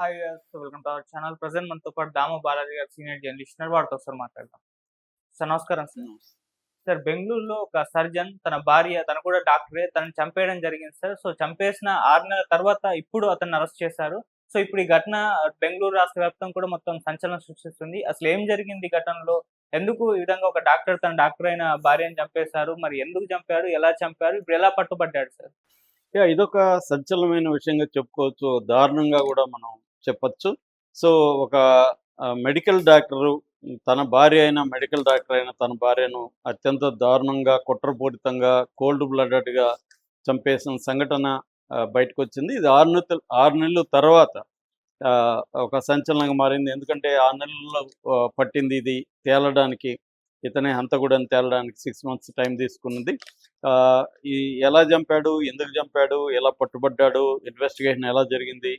Hi welcome to our channel. Present మనతో పాటు దామ బాలాజీ గారు సీనియర్ జర్నలిస్ట్ వారితో ఒకసారి మాట్లాడదాం. సార్ నమస్కారం సార్. సార్ బెంగళూరులో ఒక సర్జన్ తన భార్య తను కూడా డాక్టరే తనని చంపేయడం జరిగింది సార్. సో చంపేసిన ఆరు నెలల తర్వాత ఇప్పుడు అతన్ని అరెస్ట్ చేశారు. సో ఇప్పుడు ఈ ఘటన బెంగళూరు రాష్ట్ర వ్యాప్తం కూడా మొత్తం సంచలనం సృష్టిస్తుంది. అసలు ఏం జరిగింది ఈ ఘటనలో? ఎందుకు ఈ విధంగా ఒక డాక్టర్ తన డాక్టర్ అయిన భార్యను చంపేశారు? మరి ఎందుకు చంపారు? ఎలా చంపారు? ఇప్పుడు ఎలా పట్టుబడ్డాడు సార్? యా ఇదొక సంచలనమైన విషయంగా చెప్పుకోవచ్చు. దారుణంగా కూడా మనం చెప్పొచ్చు. సో ఒక మెడికల్ డాక్టరు తన భార్య అయిన మెడికల్ డాక్టర్ అయిన తన భార్యను అత్యంత దారుణంగా కుట్రపూరితంగా కోల్డ్ బ్లడెడ్గా చంపేసిన సంఘటన బయటకు వచ్చింది ఇది ఆరు నెలలు ఆరు నెలల తర్వాత ఆ, ఒక సంచలనంగా మారింది. ఎందుకంటే ఆరు నెలల్లో పట్టింది ఇది తేలడానికి. ఇతనే హంతకుడని తేలడానికి సిక్స్ మంత్స్ టైం తీసుకున్నది. ఆ, ఈ ఎలా చంపాడు ఎందుకు చంపాడు ఎలా పట్టుబడ్డాడు ఇన్వెస్టిగేషన్ ఎలా జరిగింది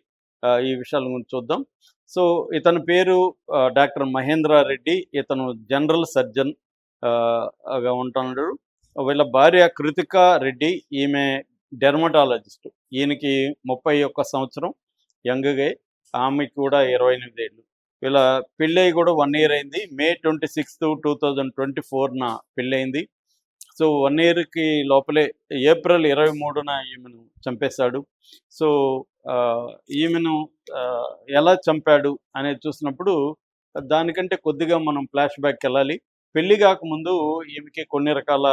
ఈ విషయాల గురించి చూద్దాం. సో ఇతని పేరు డాక్టర్ మహేంద్ర రెడ్డి. ఇతను జనరల్ సర్జన్ ఆ, గా ఉంటున్నాడు. వీళ్ళ భార్య కృతిక రెడ్డి. ఈమె డెర్మటాలజిస్ట్. ఈయనకి ముప్పై ఒక్క సంవత్సరం యంగ్గా ఆమెకి కూడా ఇరవై ఎనిమిది ఏళ్ళు. వీళ్ళ పెళ్ళయి కూడా వన్ ఇయర్ అయింది. May twenty sixth two thousand twenty ఫోర్న పెళ్ళయింది. సో వన్ ఇయర్కి లోపలే ఏప్రిల్ ఇరవై మూడున ఈమెను చంపేశాడు. సో ఈమెను ఆ, ఎలా చంపాడు అనేది చూసినప్పుడు దానికంటే కొద్దిగా మనం ఫ్లాష్ బ్యాక్ వెళ్ళాలి పెళ్ళి కాకముందు ఈమెకి కొన్ని రకాల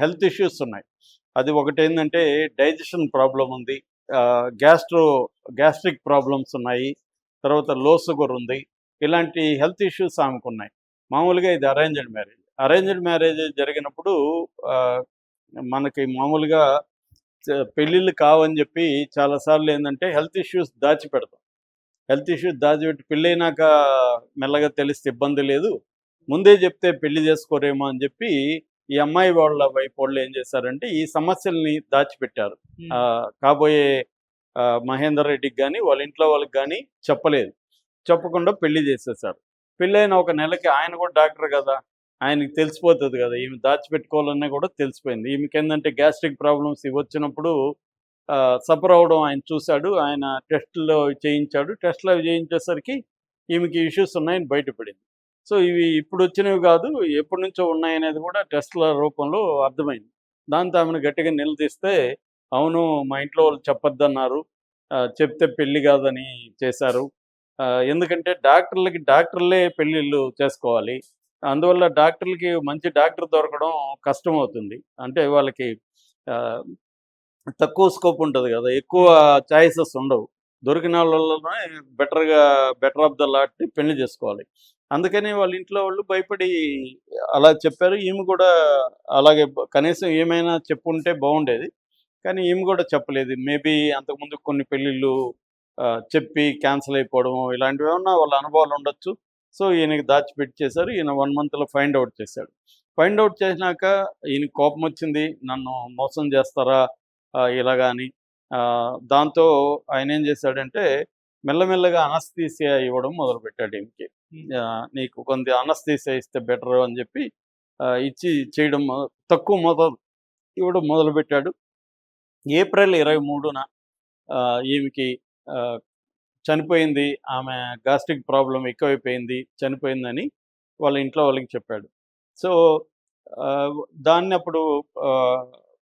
హెల్త్ ఇష్యూస్ ఉన్నాయి. అది ఒకటి ఏంటంటే డైజెషన్ ప్రాబ్లం ఉంది. గ్యాస్ట్రో గ్యాస్ట్రిక్ ప్రాబ్లమ్స్ ఉన్నాయి. తర్వాత లో షుగర్ ఉంది. ఇలాంటి హెల్త్ ఇష్యూస్ ఆమెకు ఉన్నాయి మామూలుగా ఇది అరేంజ్డ్ మ్యారేజ్. అరేంజ్డ్ మ్యారేజ్ జరిగినప్పుడు మనకి మామూలుగా పెళ్ళిళ్ళు కావని చెప్పి చాలాసార్లు ఏంటంటే హెల్త్ ఇష్యూస్ దాచిపెడతాం హెల్త్ ఇష్యూస్ దాచిపెట్టి పెళ్ళైనాక మెల్లగా తెలిస్తే ఇబ్బంది లేదు. ముందే చెప్తే పెళ్ళి చేసుకోరేమో అని చెప్పి ఈ అమ్మాయి వాళ్ళ వైపు వాళ్ళు ఏం చేశారంటే ఈ సమస్యల్ని దాచిపెట్టారు ఆ, కాబోయే మహేందర్ రెడ్డికి కానీ వాళ్ళ ఇంట్లో వాళ్ళకి కానీ చెప్పలేదు. చెప్పకుండా పెళ్ళి చేసేసారు. పెళ్ళైన ఒక నెలకి ఆయన కూడా డాక్టర్ కదా! ఆయనకి తెలిసిపోతుంది కదా ఈమె దాచిపెట్టుకోవాలన్నా కూడా తెలిసిపోయింది. ఈమెకి ఏంటంటే గ్యాస్ట్రిక్ ప్రాబ్లమ్స్ ఇవి వచ్చినప్పుడు సఫర్ అవడం ఆయన చూశాడు ఆయన టెస్టులో చేయించాడు. టెస్ట్లో చేయించేసరికి ఈమెకి ఇష్యూస్ ఉన్నాయని బయటపడింది. సో ఇవి ఇప్పుడు వచ్చినవి కాదు ఎప్పటి నుంచో ఉన్నాయనేది కూడా టెస్ట్ల రూపంలో అర్థమైంది. దాంతో ఆమెను గట్టిగా నిలదీస్తే అవును మా ఇంట్లో వాళ్ళు చెప్పొద్దన్నారు ఆ, చెప్తే పెళ్ళి కాదని చేశారు. ఆ, ఎందుకంటే డాక్టర్లకి డాక్టర్లే పెళ్ళిళ్ళు చేసుకోవాలి. అందువల్ల డాక్టర్లకి మంచి డాక్టర్ దొరకడం కష్టం అవుతుంది అంటే వాళ్ళకి తక్కువ స్కోప్ ఉంటుంది కదా ఎక్కువ చాయిసెస్ ఉండవు. దొరికిన వాళ్ళలోనే బెటర్గా బెటర్ ఆఫ్ ద లాట్ పెళ్ళి చేసుకోవాలి. అందుకని వాళ్ళ ఇంట్లో వాళ్ళు భయపడి అలా చెప్పారు. ఈమె కూడా అలాగే కనీసం ఏమైనా చెప్పుంటే బాగుండేది. కానీ ఈమె కూడా చెప్పలేదు. మేబీ అంతకుముందు కొన్ని పెళ్ళిళ్ళు ఆ, చెప్పి క్యాన్సిల్ అయిపోవడం ఇలాంటివి ఏమన్నా వాళ్ళ అనుభవాలు ఉండొచ్చు. సో ఈయనకి దాచిపెట్టి చేశారు. ఈయన వన్ మంత్లో ఫైండ్ అవుట్ చేశాడు. ఫైండ్ అవుట్ చేసినాక ఈయన కోపం వచ్చింది. నన్ను మోసం చేస్తారా? ఇలాగా అని ఆ, దాంతో ఆయన ఏం చేశాడంటే మెల్లమెల్లగా అనస్థీసియా ఇవ్వడం మొదలుపెట్టాడు ఆ, నీకు కొంత అనస్థీసియా ఇస్తే బెటర్ అని చెప్పి ఇచ్చి చేయడం తక్కువ మొదలు ఇవ్వడం మొదలుపెట్టాడు. ఏప్రిల్ ఇరవై మూడున ఈమెకి చనిపోయింది ఆమె గ్యాస్ట్రిక్ ప్రాబ్లం ఎక్కువైపోయింది చనిపోయిందని వాళ్ళ ఇంట్లో వాళ్ళకి చెప్పాడు. సో ఆ, దాన్ని అప్పుడు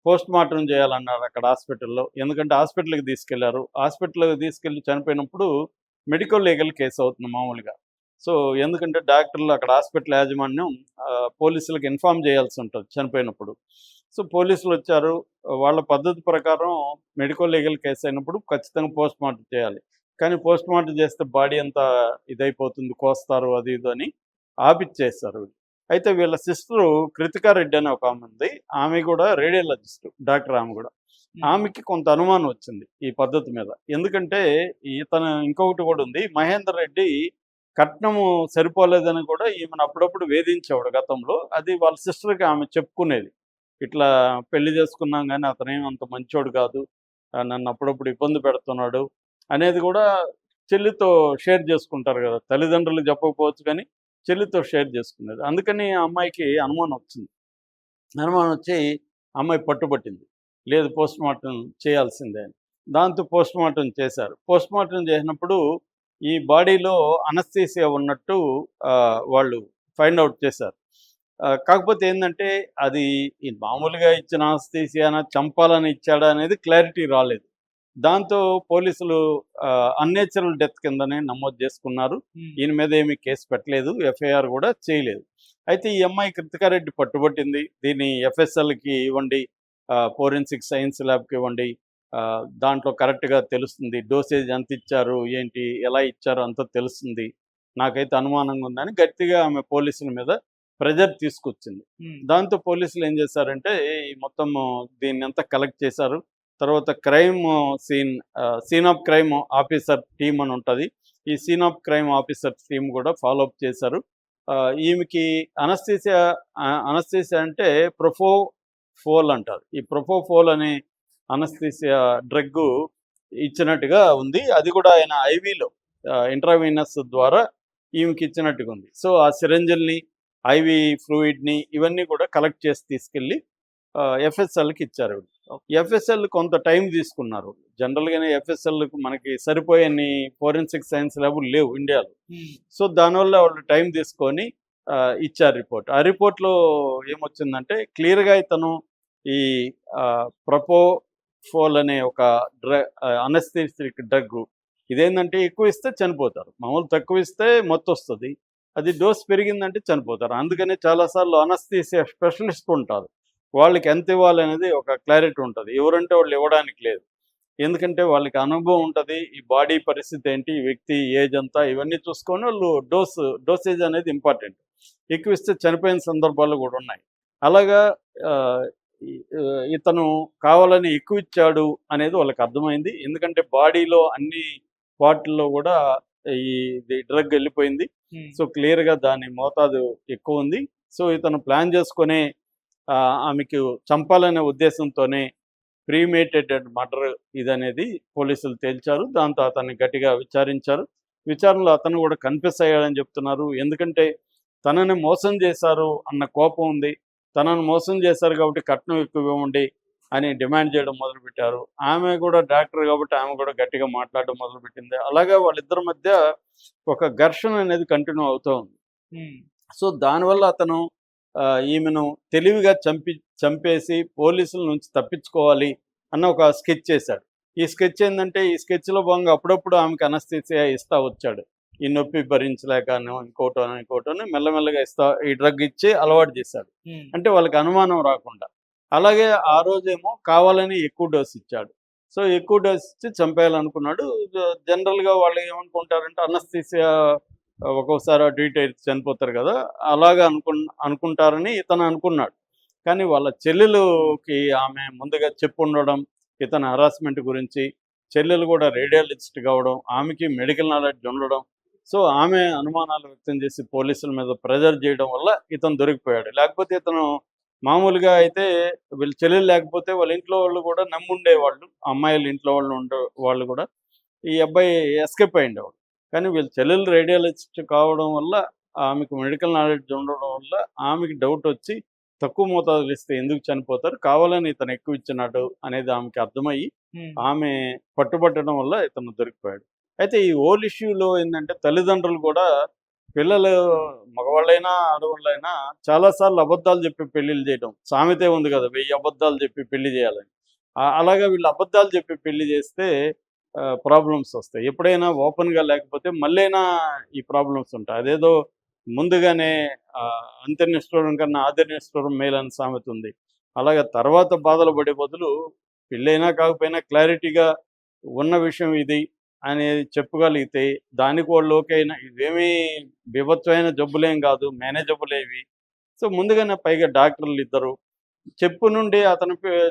పోస్ట్ మార్టం చేయాలన్నారు అక్కడ హాస్పిటల్లో. ఎందుకంటే హాస్పిటల్కి తీసుకెళ్ళారు. హాస్పిటల్కి తీసుకెళ్ళి చనిపోయినప్పుడు మెడికల్ లీగల్ కేసు అవుతుంది మామూలుగా. సో ఎందుకంటే డాక్టర్లు అక్కడ హాస్పిటల్ యాజమాన్యం పోలీసులకు ఇన్ఫామ్ చేయాల్సి ఉంటుంది చనిపోయినప్పుడు. సో పోలీసులు వచ్చారు. వాళ్ళ పద్ధతి ప్రకారం మెడికల్ లీగల్ కేసు అయినప్పుడు ఖచ్చితంగా పోస్ట్ మార్టం చేయాలి. కానీ పోస్ట్ మార్టం చేస్తే బాడీ అంతా ఇదైపోతుంది కోస్తారు అది ఇది అని ఆపిచ్చేస్తారు అయితే వీళ్ళ సిస్టరు కృతికా రెడ్డి అనే ఒక ఆమె ఉంది. ఆమె కూడా రేడియాలజిస్ట్ డాక్టర్ ఆమె కూడా. ఆమెకి కొంత అనుమానం వచ్చింది ఈ పద్ధతి మీద. ఎందుకంటే ఇతను ఇంకొకటి కూడా ఉంది. మహేందర్ రెడ్డి కట్నము సరిపోలేదని కూడా ఈమెను అప్పుడప్పుడు వేధించేవాడు గతంలో. అది వాళ్ళ సిస్టర్కి ఆమె చెప్పుకునేది. ఇట్లా పెళ్ళి చేసుకున్నాం కానీ అతనేం అంత మంచోడు కాదు. నన్ను అప్పుడప్పుడు ఇబ్బంది పెడుతున్నాడు. అనేది కూడా చెల్లితో షేర్ చేసుకుంటారు కదా. తల్లిదండ్రులు చెప్పకపోవచ్చు కానీ చెల్లితో షేర్ చేసుకునేది. అందుకని ఆ అమ్మాయికి అనుమానం వచ్చింది. అనుమానం వచ్చి అమ్మాయి పట్టుబట్టింది. లేదు పోస్ట్ మార్టం చేయాల్సిందే అని. దాంతో పోస్ట్ మార్టం చేశారు. పోస్ట్ మార్టం చేసినప్పుడు ఈ బాడీలో అనస్థీసియా ఉన్నట్టు వాళ్ళు ఫైండ్ అవుట్ చేశారు. కాకపోతే ఏంటంటే అది ఈ మామూలుగా ఇచ్చిన అనస్థీసియానా చంపాలని ఇచ్చాడా అనేది క్లారిటీ రాలేదు. దాంతో పోలీసులు అన్నేచురల్ డెత్ కిందనే నమోదు చేసుకున్నారు. ఈయన మీద ఏమీ కేసు పెట్టలేదు ఎఫ్ఐఆర్ కూడా చేయలేదు. అయితే ఈ అమ్మాయి కృతికారెడ్డి పట్టుబట్టింది. దీన్ని ఎఫ్ఎస్ఎల్కి ఇవ్వండి ఫోరెన్సిక్ సైన్స్ ల్యాబ్కి ఇవ్వండి దాంట్లో కరెక్ట్గా తెలుస్తుంది. డోసేజ్ ఎంత ఇచ్చారు ఏంటి ఎలా ఇచ్చారు అంతా తెలుస్తుంది. నాకైతే అనుమానంగా ఉందని గట్టిగా ఆమె పోలీసుల మీద ప్రెజర్ తీసుకొచ్చింది. దాంతో పోలీసులు ఏం చేశారంటే ఈ మొత్తం దీన్ని అంతా కలెక్ట్ చేశారు? తర్వాత crime scene scene of crime officer team అని ఉంటుంది. ఈ scene of crime officer team కూడా ఫాలో అప్ చేశారు. ఆ, ఈమెకి అనస్థీసియా అనస్థీసియా అంటే ప్రొఫో ఫోల్ అంటారు. ఈ ప్రొఫో ఫోల్ అనే అనస్థీసియా డ్రగ్ ఇచ్చినట్టుగా ఉంది. అది కూడా ఆయన ఐవీలో ఇంట్రావీనస్ ద్వారా ఈమెకి ఇచ్చినట్టుగా ఉంది. సో ఆ సిరంజల్ని ఐవి ఫ్లూయిడ్ని ఇవన్నీ కూడా కలెక్ట్ చేసి తీసుకెళ్ళి ఎఫ్ఎస్ఎల్కి ఇచ్చారు. ఎఫ్ఎస్ఎల్ కొంత టైం తీసుకున్నారు. జనరల్గానే ఎఫ్ఎస్ఎల్కి మనకి సరిపోయని ఫోరెన్సిక్ సైన్స్ ల్యాబ్ లేవు ఇండియాలో. సో దానివల్ల వాళ్ళు టైం తీసుకొని ఇచ్చారు రిపోర్ట్. ఆ రిపోర్ట్లో ఏమొచ్చిందంటే క్లియర్గా ఇతను ఈ ప్రపో ఫోల్ అనే ఒక డ్రగ్ అనస్థెటిక్ డ్రగ్ ఇదేంటంటే ఎక్కువ ఇస్తే చనిపోతారు. మామూలు తక్కువ ఇస్తే మొత్తం వస్తుంది అది డోస్ పెరిగిందంటే చనిపోతారు. అందుకనే చాలాసార్లు అనస్థీసియా స్పెషలిస్ట్ ఉంటారు. వాళ్ళకి ఎంత ఇవ్వాలి అనేది ఒక క్లారిటీ ఉంటుంది. ఎవరంటే వాళ్ళు ఇవ్వడానికి లేదు. ఎందుకంటే వాళ్ళకి అనుభవం ఉంటుంది. ఈ బాడీ పరిస్థితి ఏంటి? ఈ వ్యక్తి ఏజ్ అంతా ఇవన్నీ చూసుకొని వాళ్ళు డోస్ డోసేజ్ అనేది ఇంపార్టెంట్. ఎక్కువ ఇస్తే చనిపోయిన సందర్భాలు కూడా ఉన్నాయి. అలాగా ఇతను కావాలని ఎక్కువ ఇచ్చాడు అనేది వాళ్ళకి అర్థమైంది. ఎందుకంటే బాడీలో అన్ని వాటిల్లో కూడా ఈ డ్రగ్ వెళ్ళిపోయింది. సో క్లియర్గా దాని మోతాదు ఎక్కువ ఉంది. సో ఇతను ప్లాన్ చేసుకునే ఆమెకు చంపాలనే ఉద్దేశంతోనే ప్రీమేటెడ్ మర్డర్ ఇదనేది పోలీసులు తేల్చారు. దాంతో అతన్ని గట్టిగా విచారించారు. విచారణలో అతను కూడా కన్ఫెస్ అయ్యాడని చెప్తున్నారు. ఎందుకంటే తనని మోసం చేశారు అన్న కోపం ఉంది. తనను మోసం చేశారు కాబట్టి కట్నం ఎక్కువ ఇవ్వండి అని డిమాండ్ చేయడం మొదలుపెట్టారు. ఆమె కూడా డాక్టర్ కాబట్టి ఆమె కూడా గట్టిగా మాట్లాడడం మొదలుపెట్టింది. అలాగే వాళ్ళిద్దరి మధ్య ఒక ఘర్షణ అనేది కంటిన్యూ అవుతూ ఉంది. సో దానివల్ల అతను ఈమెను తెలివిగా చంపి చంపేసి పోలీసుల నుంచి తప్పించుకోవాలి అన్న ఒక స్కెచ్ చేశాడు. ఈ స్కెచ్ ఏంటంటే ఈ స్కెచ్లో భాగంగా అప్పుడప్పుడు ఆమెకు అనస్థిసియా ఇస్తా వచ్చాడు. ఈ నొప్పి భరించలేకనో ఇంకోటోనో ఇంకోటోనో మెల్లమెల్లగా ఇస్తా ఈ డ్రగ్ ఇచ్చి అలవాటు చేశాడు. అంటే వాళ్ళకి అనుమానం రాకుండా. అలాగే ఆ రోజేమో కావాలని ఎక్కువ డోస్ ఇచ్చాడు. సో ఎక్కువ డోస్ ఇచ్చి చంపేయాలనుకున్నాడు. జనరల్గా వాళ్ళు ఏమనుకుంటారంటే అనస్థీసియా ఒక్కోసారి అటు ఇటు అయితే చనిపోతారు కదా అలాగా అనుకు అనుకుంటారని ఇతను అనుకున్నాడు. కానీ వాళ్ళ చెల్లెలుకి ఆమె ముందుగా చెప్పు ఉండడం ఇతని హరాస్మెంట్ గురించి చెల్లెలు కూడా రేడియాలజిస్ట్ కావడం ఆమెకి మెడికల్ నాలెడ్జ్ ఉండడం సో ఆమె అనుమానాలు వ్యక్తం చేసి పోలీసుల మీద ప్రెజర్ చేయడం వల్ల ఇతను దొరికిపోయాడు. లేకపోతే ఇతను మామూలుగా అయితే వీళ్ళు చెల్లెలు లేకపోతే వాళ్ళ ఇంట్లో వాళ్ళు కూడా నమ్ముండేవాళ్ళు అమ్మాయిల ఇంట్లో వాళ్ళు ఉండే వాళ్ళు కూడా. ఈ అబ్బాయి ఎస్కేప్ అయ్యిండేవాడు కానీ వీళ్ళ చెల్లెలు రేడియాలజిస్ట్ కావడం వల్ల ఆమెకు మెడికల్ నాలెడ్జ్ ఉండడం వల్ల ఆమెకి డౌట్ వచ్చి తక్కువ మోతాదులు ఇస్తే ఎందుకు చనిపోతారు కావాలని ఇతను ఎక్కువ ఇచ్చినాడు అనేది ఆమెకి అర్థమయ్యి ఆమె పట్టుబట్టడం వల్ల ఇతను దొరికిపోయాడు. అయితే ఈ ఓల్ ఇష్యూలో ఏంటంటే తల్లిదండ్రులు కూడా పిల్లలు మగవాళ్ళైనా ఆడవాళ్ళైనా చాలాసార్లు అబద్ధాలు చెప్పి పెళ్ళిళ్ళు చేయడం. సామెతే ఉంది కదా వెయ్యి అబద్ధాలు చెప్పి పెళ్ళి చేయాలని. అలాగా వీళ్ళు అబద్ధాలు చెప్పి పెళ్ళి చేస్తే ప్రాబ్లమ్స్ వస్తాయి. ఎప్పుడైనా ఓపెన్గా లేకపోతే మళ్ళైనా ఈ ప్రాబ్లమ్స్ ఉంటాయి. అదేదో ముందుగానే ఆ, కన్నా ఆదర్నిష్ఠూరం మేలని సామెత ఉంది. అలాగే తర్వాత బాధలు పడే బదులు పెళ్ళైనా కాకపోయినా క్లారిటీగా ఉన్న విషయం ఇది అనేది చెప్పగలిగితే దానికి వాళ్ళు ఓకే అయినా ఇవేమీ బీభత్సమైన జబ్బులేం కాదు మేనేజబుల్ ఏవి సో ముందుగానే పైగా డాక్టర్లు ఇద్దరు. చెప్పు నుండి అతను